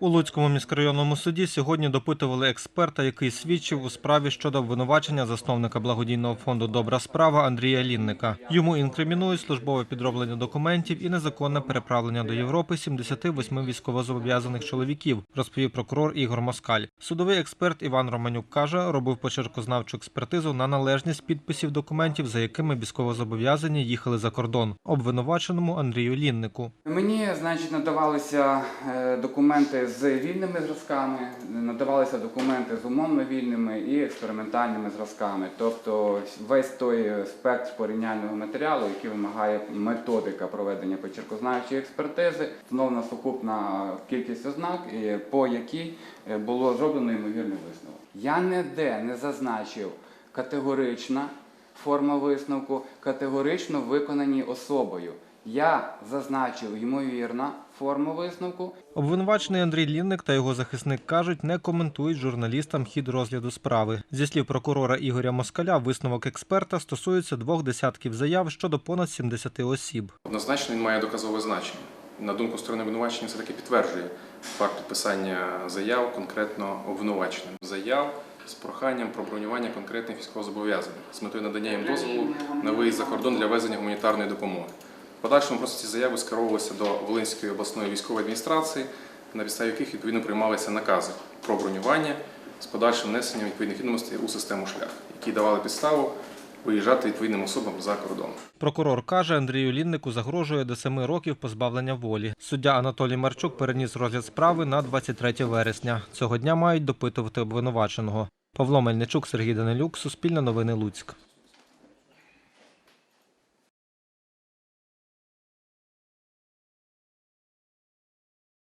У Луцькому міськрайонному суді сьогодні допитували експерта, який свідчив у справі щодо обвинувачення засновника благодійного фонду Добра справа Андрія Лінника. Йому інкримінують службове підроблення документів і незаконне переправлення до Європи 78 військовозобов'язаних чоловіків, розповів прокурор Ігор Москаль. Судовий експерт Іван Романюк каже, робив почеркознавчу експертизу на належність підписів документів, за якими військовозобов'язані їхали за кордон, обвинуваченому Андрію Ліннику. Мені, значить, надавалися е, документи з вільними зразками, надавалися документи з умовно вільними і експериментальними зразками. Тобто весь той спектр порівняльного матеріалу, який вимагає методика проведення почеркознавчої експертизи, встановлена сукупна кількість ознак, по якій е, було зроблено ймовірний висновок. Я ніде не зазначив категорична форма висновку, категорично виконані особою. Я зазначив ймовірна форма висновку. Обвинувачений Андрій Лінник та його захисник кажуть, не коментують журналістам хід розгляду справи. Зі слів прокурора Ігоря Москаля, висновок експерта стосується двох десятків заяв щодо понад 70 осіб. Однозначно він має доказове значення. На думку сторони обвинувачення, це таки підтверджує факт підписання заяв конкретно обвинуваченим. Заяв з проханням про бронювання конкретних військовозобов'язаних з метою надання їм дозволу на виїзд за кордон для везення гуманітарної допомоги. В подальшому просто ці заяви скеровувалися до Волинської обласної військової адміністрації, на підставі яких відповідно приймалися накази про бронювання з подальшим внесенням відповідних відомостей у систему шлях, які давали підставу виїжджати відповідним особам за кордон. Прокурор каже, Андрію Ліннику загрожує до 7 років позбавлення волі. Суддя Анатолій Марчук переніс розгляд справи на 23 вересня. Цього дня мають допитувати обвинуваченого. Павло Мельничук, Сергій Данилюк, Суспільне новини Луцьк.